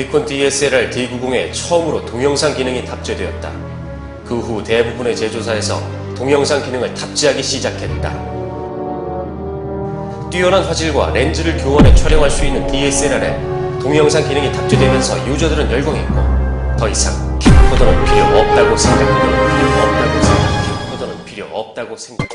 니콘 DSLR D90에 처음으로 동영상 기능이 탑재되었다. 그 후 대부분의 제조사에서 동영상 기능을 탑재하기 시작했다. 뛰어난 화질과 렌즈를 교환해 촬영할 수 있는 DSLR에 동영상 기능이 탑재되면서 유저들은 열광했고 더 이상 캠코더는 필요 없다고 생각했다. 필요 없다고 생각. 캠코더는 필요 없다고 생각.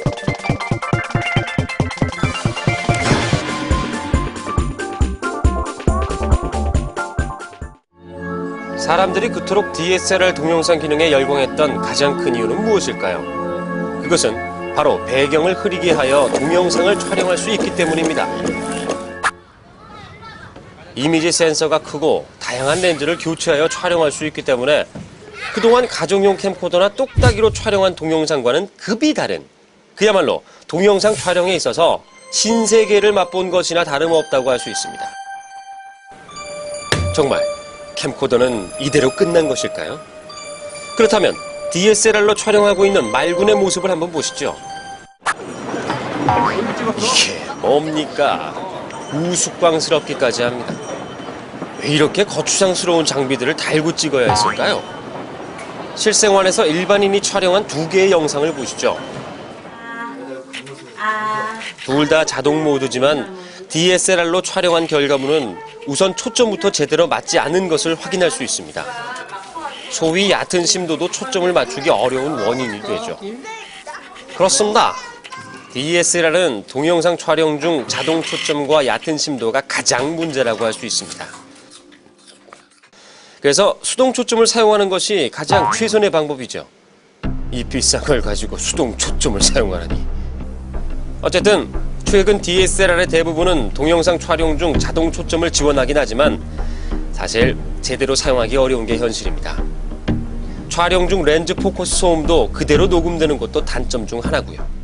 사람들이 그토록 DSLR 동영상 기능에 열광했던 가장 큰 이유는 무엇일까요? 그것은 바로 배경을 흐리게 하여 동영상을 촬영할 수 있기 때문입니다. 이미지 센서가 크고 다양한 렌즈를 교체하여 촬영할 수 있기 때문에 그동안 가정용 캠코더나 똑딱이로 촬영한 동영상과는 급이 다른 그야말로 동영상 촬영에 있어서 신세계를 맛본 것이나 다름없다고 할 수 있습니다. 정말 캠코더는 이대로 끝난 것일까요? 그렇다면 DSLR로 촬영하고 있는 말군의 모습을 한번 보시죠. 이게 뭡니까? 우스꽝스럽기까지 합니다. 왜 이렇게 거추장스러운 장비들을 달고 찍어야 했을까요? 실생활에서 일반인이 촬영한 두 개의 영상을 보시죠. 둘 다 자동 모드지만 DSLR로 촬영한 결과물은 우선 초점부터 제대로 맞지 않은 것을 확인할 수 있습니다. 소위 얕은 심도도 초점을 맞추기 어려운 원인이 되죠. 그렇습니다. DSLR은 동영상 촬영 중 자동 초점과 얕은 심도가 가장 문제라고 할 수 있습니다. 그래서 수동 초점을 사용하는 것이 가장 최선의 방법이죠. 이 비싼 걸 가지고 수동 초점을 사용하라니. 어쨌든 최근 DSLR의 대부분은 동영상 촬영 중 자동 초점을 지원하긴 하지만 사실 제대로 사용하기 어려운 게 현실입니다. 촬영 중 렌즈 포커스 소음도 그대로 녹음되는 것도 단점 중 하나고요.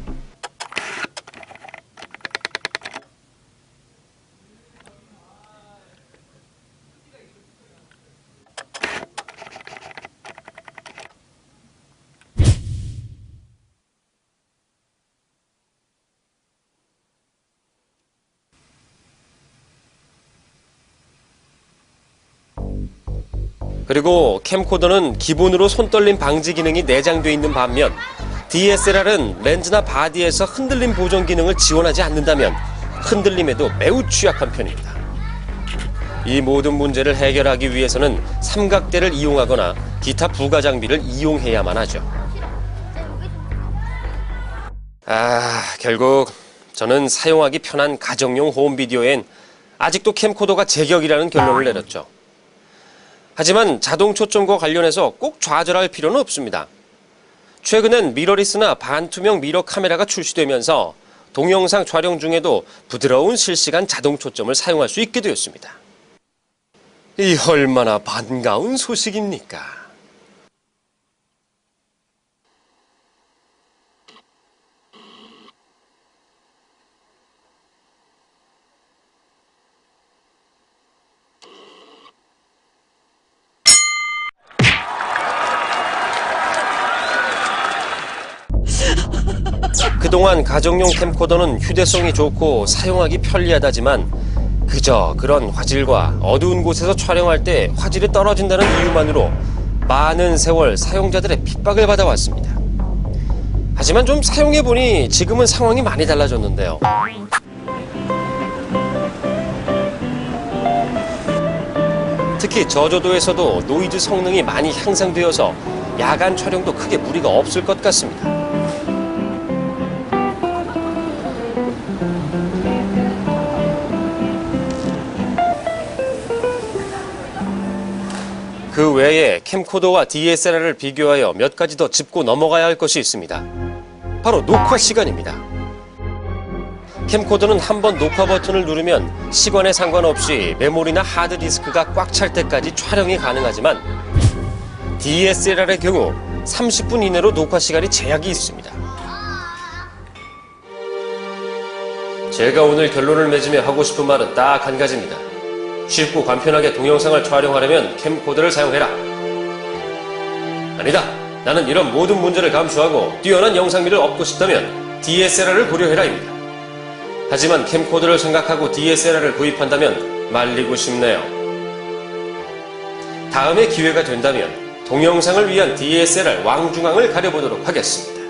그리고 캠코더는 기본으로 손떨림 방지 기능이 내장되어 있는 반면 DSLR은 렌즈나 바디에서 흔들림 보정 기능을 지원하지 않는다면 흔들림에도 매우 취약한 편입니다. 이 모든 문제를 해결하기 위해서는 삼각대를 이용하거나 기타 부가 장비를 이용해야만 하죠. 아, 결국 저는 사용하기 편한 가정용 홈 비디오엔 아직도 캠코더가 제격이라는 결론을 내렸죠. 하지만 자동 초점과 관련해서 꼭 좌절할 필요는 없습니다. 최근엔 미러리스나 반투명 미러 카메라가 출시되면서 동영상 촬영 중에도 부드러운 실시간 자동 초점을 사용할 수 있게 되었습니다. 이 얼마나 반가운 소식입니까? 그동안 가정용 캠코더는 휴대성이 좋고 사용하기 편리하다지만 그저 그런 화질과 어두운 곳에서 촬영할 때 화질이 떨어진다는 이유만으로 많은 세월 사용자들의 핍박을 받아왔습니다. 하지만 좀 사용해보니 지금은 상황이 많이 달라졌는데요. 특히 저조도에서도 노이즈 성능이 많이 향상되어서 야간 촬영도 크게 무리가 없을 것 같습니다. 그 외에 캠코더와 DSLR을 비교하여 몇 가지 더 짚고 넘어가야 할 것이 있습니다. 바로 녹화 시간입니다. 캠코더는 한 번 녹화 버튼을 누르면 시간에 상관없이 메모리나 하드디스크가 꽉 찰 때까지 촬영이 가능하지만 DSLR의 경우 30분 이내로 녹화 시간이 제약이 있습니다. 제가 오늘 결론을 맺으며 하고 싶은 말은 딱 한 가지입니다. 쉽고 간편하게 동영상을 촬영하려면 캠코더를 사용해라. 아니다. 나는 이런 모든 문제를 감수하고 뛰어난 영상미를 얻고 싶다면 DSLR을 고려해라입니다. 하지만 캠코더를 생각하고 DSLR을 구입한다면 말리고 싶네요. 다음에 기회가 된다면 동영상을 위한 DSLR 왕중왕을 가려보도록 하겠습니다.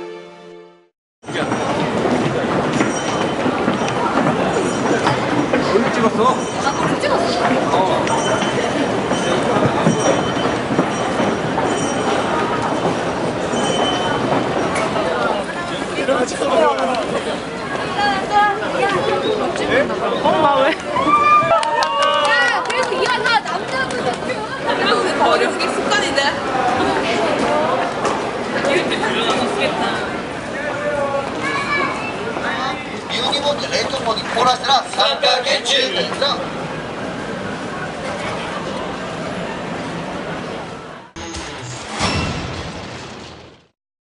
じゃ冷凍庫に凍らせたら三角形中